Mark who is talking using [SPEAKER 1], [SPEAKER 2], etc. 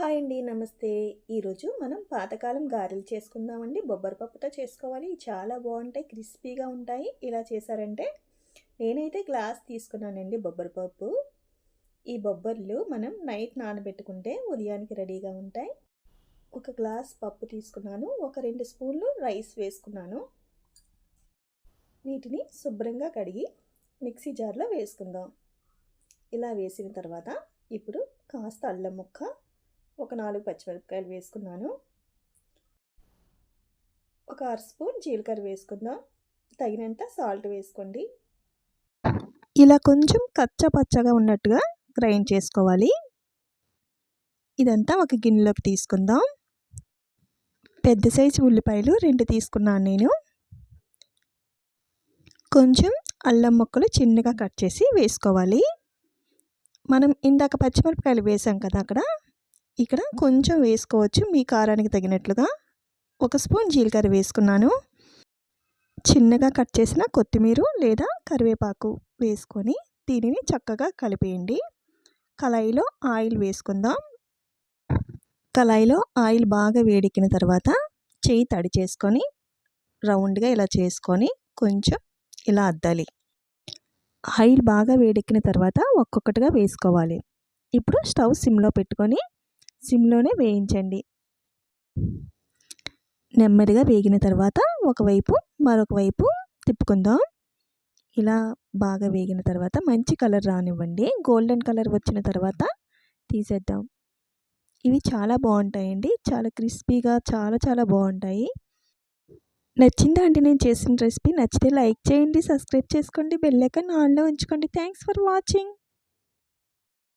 [SPEAKER 1] Hi అండి నమస్తే. ఈరోజు మనం పాతకాలం గారెలు చేసుకుందామండి. బొబ్బరి పప్పుతో చేసుకోవాలి. చాలా బాగుంటాయి క్రిస్పీగా ఉంటాయి. ఇలా చేశారంటే నేనైతే గ్లాస్ తీసుకున్నానండి బొబ్బరి పప్పు. ఈ బొబ్బర్లు మనం నైట్ నానబెట్టుకుంటే ఉదయానికి రెడీగా ఉంటాయి. ఒక గ్లాస్ పప్పు తీసుకున్నాను. ఒక రెండు స్పూన్లు రైస్ వేసుకున్నాను. వీటిని శుభ్రంగా కడిగి మిక్సీ జార్లో వేసుకుందాం. ఇలా వేసిన తర్వాత ఇప్పుడు కాస్త అల్లం ముక్క ఒక నాలుగు పచ్చిమిరపకాయలు వేసుకున్నాను. ఒక అర స్పూన్ జీలకర్ర వేసుకుందాం. తగినంత సాల్ట్ వేసుకోండి. ఇలా కొంచెం కచ్చ పచ్చగా ఉన్నట్టుగా గ్రైండ్ చేసుకోవాలి. ఇదంతా ఒక గిన్నెలోకి తీసుకుందాం. పెద్ద సైజు ఉల్లిపాయలు రెండు తీసుకున్నాను నేను. కొంచెం అల్లం ముక్కలు చిన్నగా కట్ చేసి వేసుకోవాలి. మనం ఇందాక పచ్చిమిరపకాయలు వేసాం కదా అక్కడ. ఇక్కడ కొంచెం వేసుకోవచ్చు. మీ కారానికి తగినట్లుగా ఒక స్పూన్ జీలకర్ర వేసుకున్నాను. చిన్నగా కట్ చేసిన కొత్తిమీర లేదా కరివేపాకు వేసుకొని దీనిని చక్కగా కలిపేయండి. కళాయిలో ఆయిల్ వేసుకుందాం. కళాయిలో ఆయిల్ బాగా వేడెక్కిన తర్వాత చేయి తడి చేసుకొని రౌండ్గా ఇలా చేసుకొని కొంచెం ఇలా అద్దాలి. ఆయిల్ బాగా వేడెక్కిన తర్వాత ఒక్కొక్కటిగా వేసుకోవాలి. ఇప్పుడు స్టవ్ సిమ్లో పెట్టుకొని సిమ్లోనే వేయించండి. నెమ్మదిగా వేగిన తర్వాత ఒకవైపు మరొక వైపు తిప్పుకుందాం. ఇలా బాగా వేగిన తర్వాత మంచి కలర్ రానివ్వండి. గోల్డెన్ కలర్ వచ్చిన తర్వాత తీసేద్దాం. ఇవి చాలా బాగుంటాయండి. చాలా క్రిస్పీగా చాలా చాలా బాగుంటాయి. నచ్చిందా అండి నేను చేసిన రెసిపీ నచ్చితే లైక్ చేయండి సబ్స్క్రైబ్ చేసుకోండి బెల్లైకన్ ఆన్లో ఉంచుకోండి. Thanks for watching.